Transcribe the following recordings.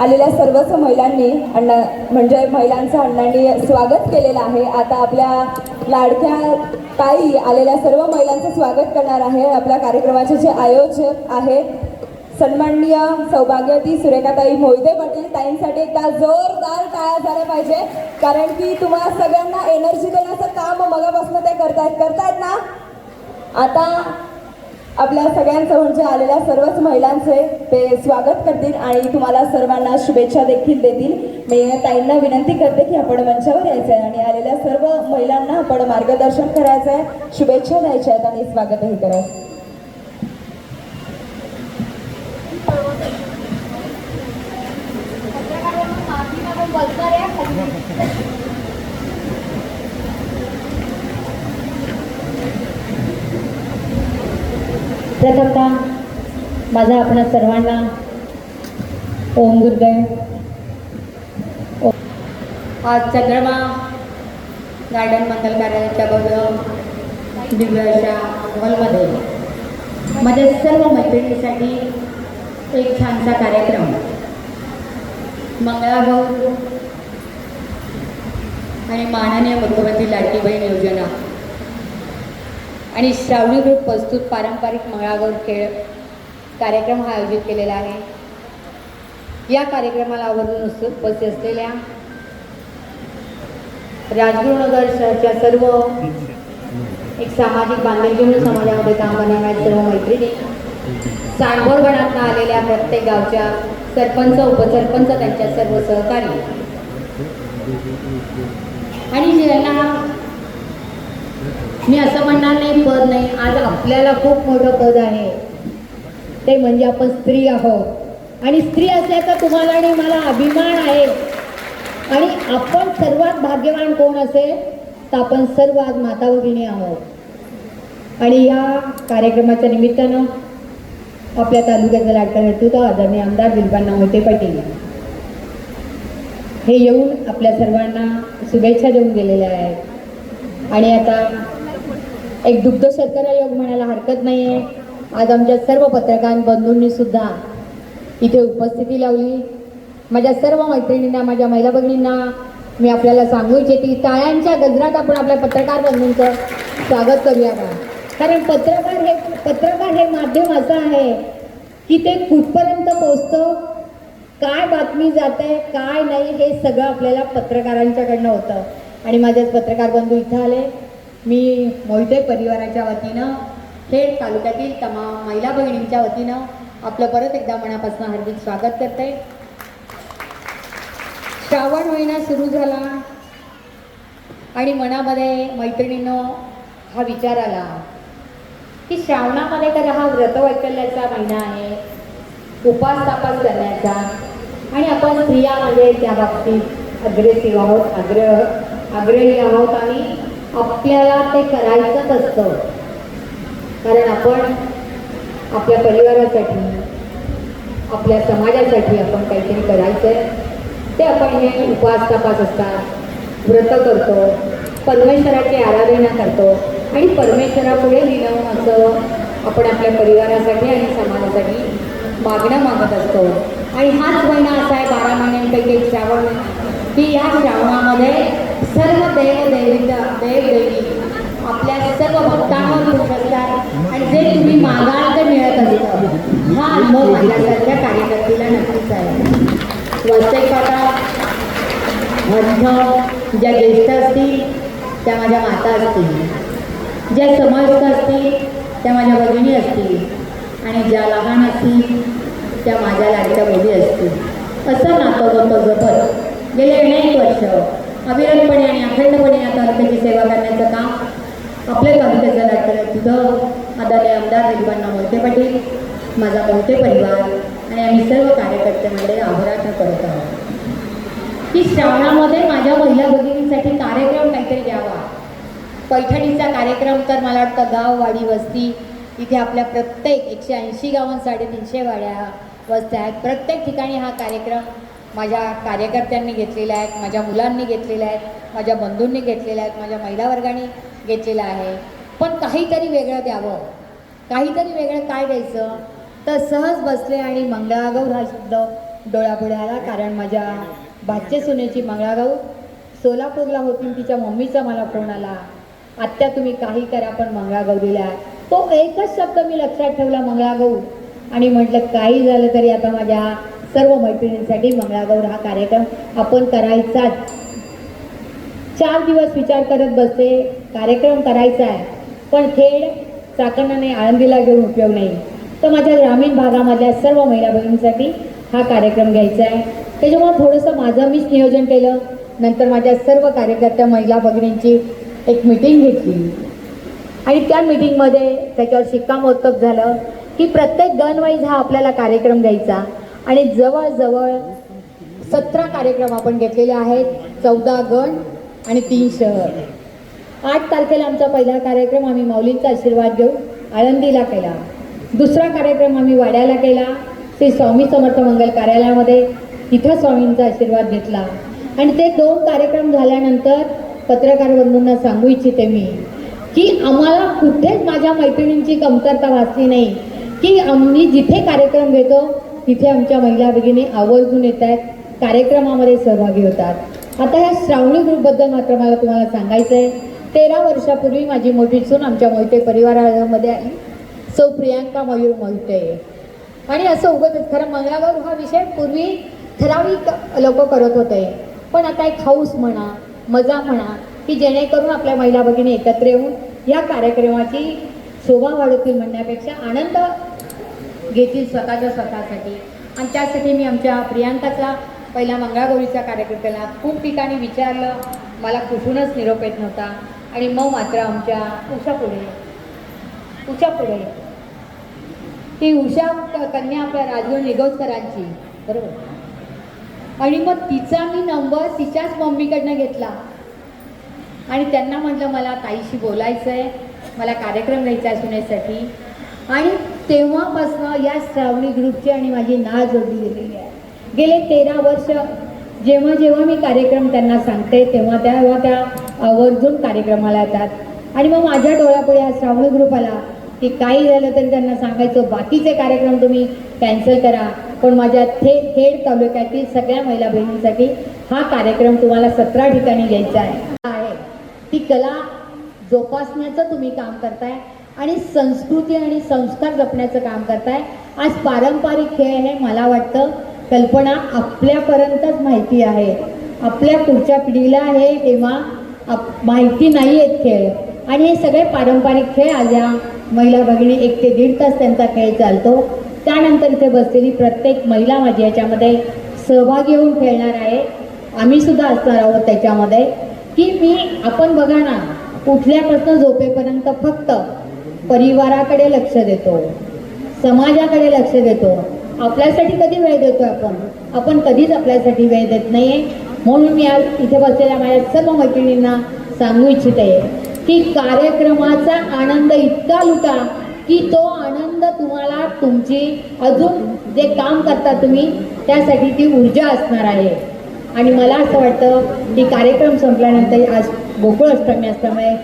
आलेल्या सर्वच महिलांनी अण्णा म्हणजे महिलांचं अण्णांनी स्वागत केलेलं आहे. आता आपल्या लाडक्या ताई आलेल्या सर्व महिलांचं स्वागत करणार आहे. आपल्या कार्यक्रमाचे जे आयोजक आहेत सन्माननीय सौभाग्यवती सुरेखाताई मोहिते पाटील ताईंसाठी एकदा जोरदार टाळ्या झाल्या पाहिजे. कारण की तुम्हाला सगळ्यांना एनर्जी देण्याचं काम मगापासून ते करतायत. करतायत ना? आता आपल्या सगळ्यांचं म्हणजे आलेल्या सर्वच महिलांचे ते स्वागत करतील आणि तुम्हाला सर्वांना शुभेच्छा देखील देतील. मी ताईंना विनंती करते की आपण मंचावर यायचं आहे आणि आलेल्या सर्व महिलांना आपण मार्गदर्शन करायचं आहे. शुभेच्छा द्यायच्या आहेत आणि स्वागतही करायचं प्रथमतः माझा आपणा सर्वांना. ओम दुर्गय आज चंद्रमा गार्डन मंगल कार्यालयाच्या भव्य दिव्य अशा हॉलमध्ये. माझ्या सर्व मैत्रिणीसाठी एक छानसा कार्यक्रम. मंगळागौर आणि माननीय मुख्यमंत्री लाडकी बहीण योजना. आणि श्रावणी ग्रुप प्रस्तुत पारंपरिक मंगळागौर खेळ कार्यक्रम हा आयोजित केलेला आहे. या कार्यक्रमाला आवर्जून उपस्थित असलेल्या राजगुरुनगर शहरच्या सर्व एक सामाजिक बांधिलकी समाजामध्ये काम करणाऱ्या सर्व मैत्रिणी सांडभोर गणातनं आलेल्या प्रत्येक गावच्या सरपंच उपसरपंच त्यांच्या सर्व सहकारी. आणि ज्यांना मी असं म्हणणार नाही पद नाही. आज आपल्याला खूप मोठं पद आहे. ते म्हणजे आपण स्त्री आहोत. आणि स्त्री असल्याचा तुम्हाला आणि मला अभिमान आहे. आणि आपण सर्वात भाग्यवान कोण असेल तर आपण सर्व आज माता भगिनी आहोत. आणि या कार्यक्रमाच्या निमित्तानं आपल्या तालुक्याचा लाडका नेतृत्व आदरणीय आमदार दिलबांना मोहिते पाटील हे येऊन आपल्या सर्वांना शुभेच्छा देऊन गेलेल्या आहेत. आणि आता एक दुग्ध शर्करा योग म्हणायला हरकत नाही आहे आज आमच्या सर्व पत्रकार बंधूंनी सुद्धा इथे उपस्थिती लावली. माझ्या सर्व मैत्रिणींना माझ्या महिला भगिनींना मी आपल्याला सांगू इच्छिते टाळ्यांच्या गजरात आपण आपल्या पत्रकार बंधूंचं स्वागत करूया का कारण पत्रकार हे पत्रकार हे माध्यम असं आहे की ते कुठपर्यंत पोचतं काय बातमी जाते काय नाही हे सगळं आपल्याला पत्रकारांच्याकडनं होतं. आणि माझे पत्रकार बंधू इथं आले. मी मोहिते परिवाराच्या वतीनं खेड तालुक्यातील तमाम महिला भगिनींच्या वतीनं आपलं परत एकदा मनापासून हार्दिक स्वागत करते. श्रावण महिना सुरू झाला आणि मनामध्ये मैत्रिणीनं हा विचार आला की श्रावणामध्ये तर हा व्रतवैकल्याचा महिना आहे उपास तापास करण्याचा. आणि आपण स्त्रिया म्हणजे त्या बाबतीत अग्रेसिव्ह आहोत आग्रह आग्रही आहोत आणि आपल्याला ते करायचंच असतं. कारण आपण आपल्या परिवारासाठी आपल्या समाजासाठी आपण काहीतरी करायचं आहे ते आपण हे उपवास तपास असतात व्रत करतो परमेश्वराची आराधना करतो आणि परमेश्वरापुढे लिहिणं असं आपण आपल्या परिवारासाठी आणि समाजासाठी मागणं मागत असतो. आणि हाच महिना असा आहे बारा महिन्यांपैकी एक श्रावण की ह्या श्रावणामध्ये सर्व देव देवदैवी आपल्या सर्व भक्तांवर खुश असतात आणि जे तुम्ही मागाल ते मिळत असतं. हा अनुभव माझ्यासारख्या कार्यकर्तीला नक्कीच आहे. वास्तविक आता अर्थ ज्या ज्येष्ठ असतील त्या माझ्या माता असतील. ज्या समस्त असतील त्या माझ्या भगिनी असतील. आणि ज्या लहान असतील त्या माझ्या लाडक्या मुली असतील. असं नातं होतं जपत गेले अनेक वर्ष. अविरतपणे आणि अखंडपणे या तालुक्याची सेवा करण्याचं काम आपल्या तालुक्याचं लाडकं तुझं आदरणीय आमदार निर्माण मोहिते पाटील माझा मोठे परिवार आणि आम्ही सर्व कार्यकर्ते मंडळी करत आहोत. की श्रावणामध्ये माझ्या महिला भगिनींसाठी कार्यक्रम काहीतरी द्यावा. पैठणीचा कार्यक्रम तर मला वाटतं गाव वाडी वस्ती इथे आपल्या प्रत्येक एकशे ऐंशी गावां साडेतीनशे वाड्या वस्त्या आहेत. प्रत्येक ठिकाणी हा कार्यक्रम माझ्या कार्यकर्त्यांनी घेतलेल्या आहेत माझ्या मुलांनी घेतलेल्या आहेत माझ्या बंधूंनी घेतलेल्या आहेत माझ्या महिला वर्गाने घेतलेला आहे. पण काहीतरी वेगळं द्यावं. काहीतरी वेगळं काय द्यायचं? तर सहज बसले आणि मंगळागौर हा शब्द डोळ्यापुढे आला कारण माझ्या भाचे सुनेची मंगळागौर सोलापूरला होती तिच्या मम्मीचा मला फोन आला. आत्या तुम्ही काही करा पण मंगळागौरीला तो एकच शब्द मी लक्षात ठेवला मंगळागौर. आणि म्हटलं काही झालं तरी आता माझ्या सर्व मैत्रिणींसाठी मंगळागौर हा कार्यक्रम आपण करायचाच. चार दिवस विचार करत बसते कार्यक्रम करायचा आहे. पण खेळ चाकणाने आळंदीला घेऊन उपयोग नाही. तर माझ्या ग्रामीण भागामधल्या सर्व महिला बहिणींसाठी हा कार्यक्रम घ्यायचा आहे. त्याच्यामुळे थोडंसं माझं मीच नियोजन केलं. नंतर माझ्या सर्व कार्यकर्त्या महिला भगिनींची एक मिटिंग घेतली. आणि त्या मिटिंगमध्ये त्याच्यावर शिक्कामोर्तब झालं की प्रत्येक गणवाईज हा आपल्याला कार्यक्रम घ्यायचा आणि जवळजवळ सतरा कार्यक्रम आपण घेतलेले आहेत चौदा गण आणि तीन शहर. आठ तारखेला आमचा पहिला कार्यक्रम आम्ही माऊलींचा आशीर्वाद घेऊन आळंदीला केला. दुसरा कार्यक्रम आम्ही वाड्याला केला श्री स्वामी समर्थ मंगल कार्यालयामध्ये. तिथं स्वामींचा आशीर्वाद घेतला. आणि ते दोन कार्यक्रम झाल्यानंतर पत्रकार बंधूंना सांगू इच्छिते मी की आम्हाला कुठेच माझ्या मैत्रिणींची कमतरता भासली नाही की आम्ही जिथे कार्यक्रम घेतो तिथे आमच्या महिला भगिनी आवर्जून येत आहेत कार्यक्रमामध्ये सहभागी होतात. आता ह्या श्रावणी ग्रुपबद्दल मात्र मला तुम्हाला सांगायचं आहे तेरा वर्षापूर्वी माझी मोठी सून आमच्या मोहिते परिवारामध्ये आली सौ प्रियांका मयूर मोहिते. आणि असं उगत खरं मंगळागौर हा विषय पूर्वी ठराविक लोक करत होते. पण आता एक हाऊस म्हणा मजा म्हणा की जेणेकरून आपल्या महिला भगिनी एकत्र येऊन या कार्यक्रमाची शोभा वाढवतील म्हणण्यापेक्षा आनंद घेतील स्वतःच्या स्वतःसाठी. आणि त्यासाठी मी आमच्या प्रियांकाचा पहिला मंगळागौरीचा कार्यक्रम केला. खूप ठिकाणी विचारलं. मला कुठूनच निरोप येत नव्हता. आणि मग मात्र आमच्या उषा पुढे उषा पुढे ती उषा क- कन्या आपल्या राजगुरू निगोजकरांची बरोबर? आणि मग तिचा मी नंबर तिच्याच मम्मीकडनं घेतला. आणि त्यांना म्हटलं मला ताईशी बोलायचं आहे मला कार्यक्रम घ्यायचा आहे सुनेसाठी. आणि तेव्हापासनं या श्रावणी ग्रुपची आणि माझी नाळ जोडली गेलेली आहे. गेले तेरा वर्ष जेव्हा जेव्हा मी कार्यक्रम त्यांना सांगते तेव्हा तेव्हा त्या आवर्जून कार्यक्रमाला येतात. आणि मग माझ्या डोळ्यापुढे हा श्रावणी ग्रुप आला की काही झालं तरी त्यांना सांगायचं बाकीचे कार्यक्रम तुम्ही कॅन्सल करा. पण माझ्या थे थेट तालुक्यातील सगळ्या महिला बहिणींसाठी हा कार्यक्रम तुम्हाला सतरा ठिकाणी घ्यायचा आहे. आहे. ती कला जोपासण्याचं तुम्ही काम करताय. आणि संस्कृती आणि संस्कार जपण्याचं काम करताय. आज पारंपरिक खेळ हे मला वाटतं. कल्पना आपल्यापर्यंतच माहिती आहे. आपल्या पुढच्या पिढीला हे तेव्हा आप माहिती नाही आहेत खेळ. आणि हे सगळे पारंपरिक खेळ आज या महिला भगिनी एक ते दीड तास त्यांचा खेळ चालतो. त्यानंतर इथे बसलेली प्रत्येक महिला माझी याच्यामध्ये सहभागी होऊन खेळणार आहे. आम्ही सुद्धा असणार आहोत त्याच्यामध्ये. की मी आपण बघा ना कुठल्यापासून झोपेपर्यंत फक्त परिवाराकडे लक्ष देतो. समाजाकडे लक्ष देतो. आपल्यासाठी कधी वेळ देतो आपण? आपण कधीच आपल्यासाठी वेळ देत नाहीये. म्हणून मी आज इथे बसलेल्या माझ्या सर्व मैत्रिणींना सांगू इच्छिते की कार्यक्रमाचा आनंद इतका लुटा की तो आनंद तुम्हाला तुमची अजून जे काम करता तुम्ही त्यासाठी ती ऊर्जा असणार आहे. आणि मला असं वाटतं की कार्यक्रम संपल्यानंतर आज गोकुळ अष्टमी असल्यामुळे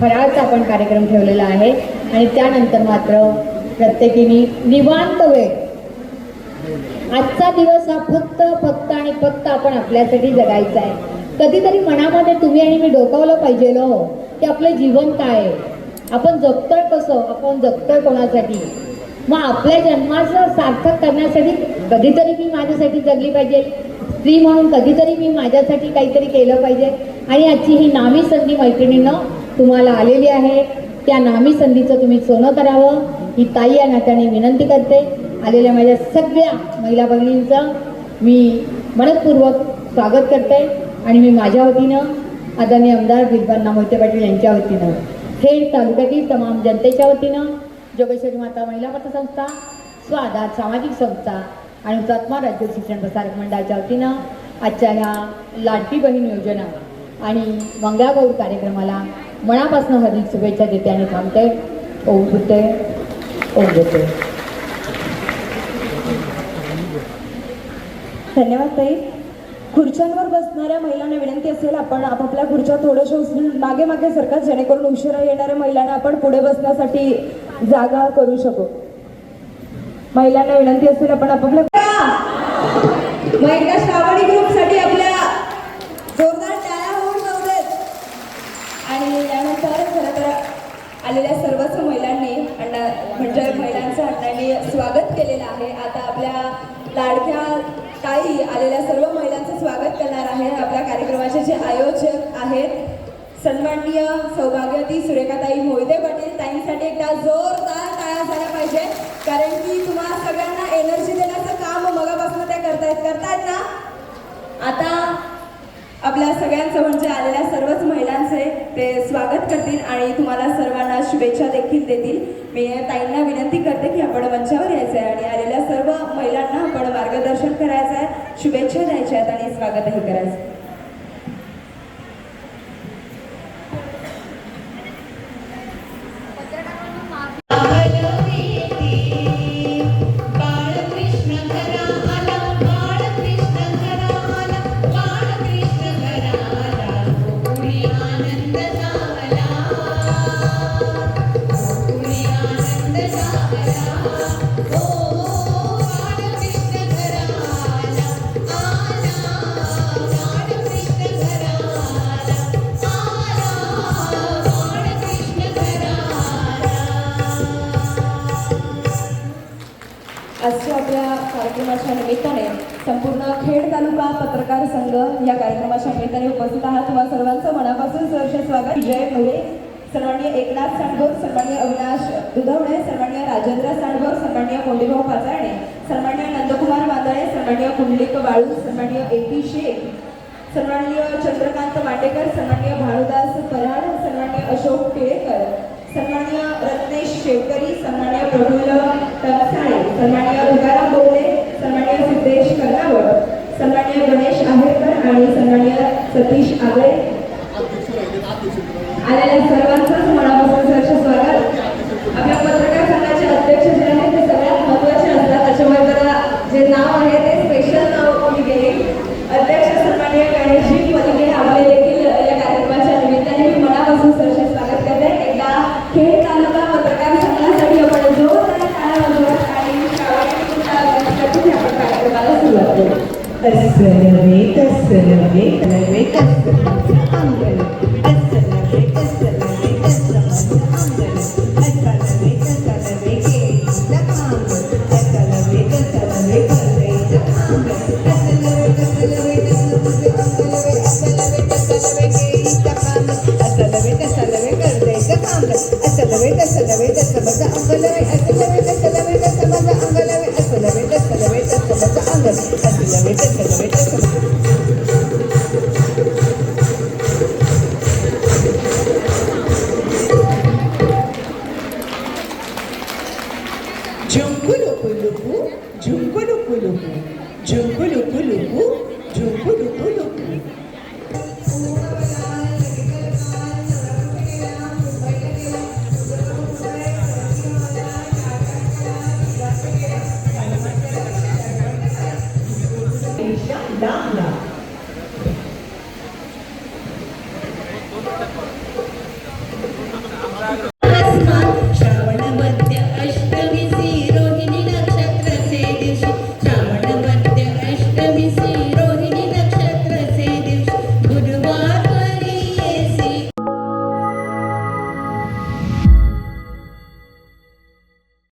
फराळचा आपण कार्यक्रम ठेवलेला आहे. आणि त्यानंतर मात्र प्रत्येकीने निवांत वेळ. आजचा दिवस हा फक्त फक्त आणि फक्त आपण आपल्यासाठी जगायचा आहे. कधीतरी मनामध्ये तुम्ही आणि मी डोकावलं पाहिजे हो की आपलं जीवन काय आहे? आपण जगतोय कसं? आपण जगतोय कोणासाठी? मग आपल्या जन्माचं सार्थक करण्यासाठी कधीतरी मी माझ्यासाठी जगली पाहिजे. स्त्री म्हणून कधीतरी मी माझ्यासाठी काहीतरी केलं पाहिजे. आणि आजची ही नामी संधी मैत्रिणीनं तुम्हाला आलेली आहे. त्या नामी संधीचं तुम्ही सोनं करावं. ही ताई या नात्याने विनंती करते. आलेल्या माझ्या सगळ्या महिला भगिनींचं मी मनपूर्वक स्वागत करते. आणि मी माझ्या वतीनं आदरणीय आमदार बिरबांना मोहिते पाटील यांच्या वतीनं खेड तालुक्यातील तमाम जनतेच्या वतीनं जोगेश्वरी माता महिला पतसंस्था स्वादात सामाजिक संस्था आणि हुतात्मा राज्य शिक्षण प्रसारक मंडळाच्या वतीनं आजच्या ह्या लाडकी बहीण योजना आणि मंगळागौर कार्यक्रमाला मनापासून हार्दिक शुभेच्छा देते आणि थांबते. ओम बुद्ध ओम बुद्ध. धन्यवाद ताई. खुर्च्यांवर बसणाऱ्या महिलांना विनंती असेल आपण आपापल्या खुर्च्या थोड्याशा उचलून मागे मागे सरकार जेणेकरून उशिरा येणाऱ्या महिलांना आपण पुढे बसण्यासाठी जागा करू शकू. महिलांना विनंती असेल आपण आपापल्या मग एकदा श्रावणी ग्रुपसाठी आपल्या जोरदार टाळ्या होऊन जाऊ देत आणि त्यानंतर खरं तर आलेल्या सर्वच महिलांनी अण्णा म्हणजे महिलांचं अण्णांनी स्वागत केलेलं आहे. आता आपल्या लाडक्या ताई आलेल्या सर्व महिलांचं स्वागत करणार आहे. आपल्या कार्यक्रमाचे जे आयोजक आहेत सन्माननीय सौभाग्यवती सुरेखाताई मोहिते पाटील ताईंसाठी एकदा जोरदार टाळ्या झाल्या पाहिजे. कारण की तुम्हाला सगळ्यांना एनर्जी देण्याचं काम मगापासून त्या करतायत. करतायत ना? आता आपल्या सगळ्यांचं म्हणजे आलेल्या सर्वच महिलांचे ते स्वागत करतील आणि तुम्हाला सर्वांना शुभेच्छा देखील देतील. मी ताईंना विनंती करते की आपण मंचावर यायचं आहे आणि आलेल्या सर्व महिलांना आपण मार्गदर्शन करायचं आहे. शुभेच्छा द्यायच्या आहेत आणि स्वागतही करायचं आजच्या आपल्या कार्यक्रमाच्या निमित्ताने संपूर्ण खेड तालुका पत्रकार संघ या कार्यक्रमाच्या निमित्ताने उपस्थित आहात. तुम्हा सर्वांचं मनापासून सहर्ष स्वागत. विजय भले सन्माननीय एकनाथ सांडगोर सर्वांनी अविनाश दुधवणे सन्माननीय राजेंद्र सांडगोर सन्माननीय कोंडीभाऊ पाचारणे सन्माननीय नंदकुमार वादळे सन्माननीय कुंडलिक बाळू सन्माननीय ए पी शेख सन्माननीय चंद्रकांत मांडेकर सन्माननीय भानुदास पराड सन्माननीय अशोक टिळेकर सन्माननीय रत्नेश शेवकरी सन्माननीय प्रफुल्ल टकसाळे सन्माननीय तुकाराम बोबडे सन्माननीय सिद्धेश कर्नावट सन्माननीय गणेश आहेरकर आणि सन्माननीय सतीश आगळे. आलेल्या सर्वांचंच मनापासून सहर्ष स्वागत. आपल्या पत्रकार संघाचे अध्यक्ष जे आहेत ते सगळ्यात महत्त्वाचे असतात. त्याच्यामुळे त्याला जे नाव आहे ते स्पेशल नाव मी गेले अध्यक्ष सन्माननीय गणेशजी पलिके आपले देखील या कार्यक्रमाच्या निमित्ताने मी मनापासून सहर्ष स्वागत करते. एकदा खेळ Elevators, elevators, elevators. esta mata angala esta mata esta mata esta mata angala esta mata esta mata esta mata angala esta mata esta mata esta mata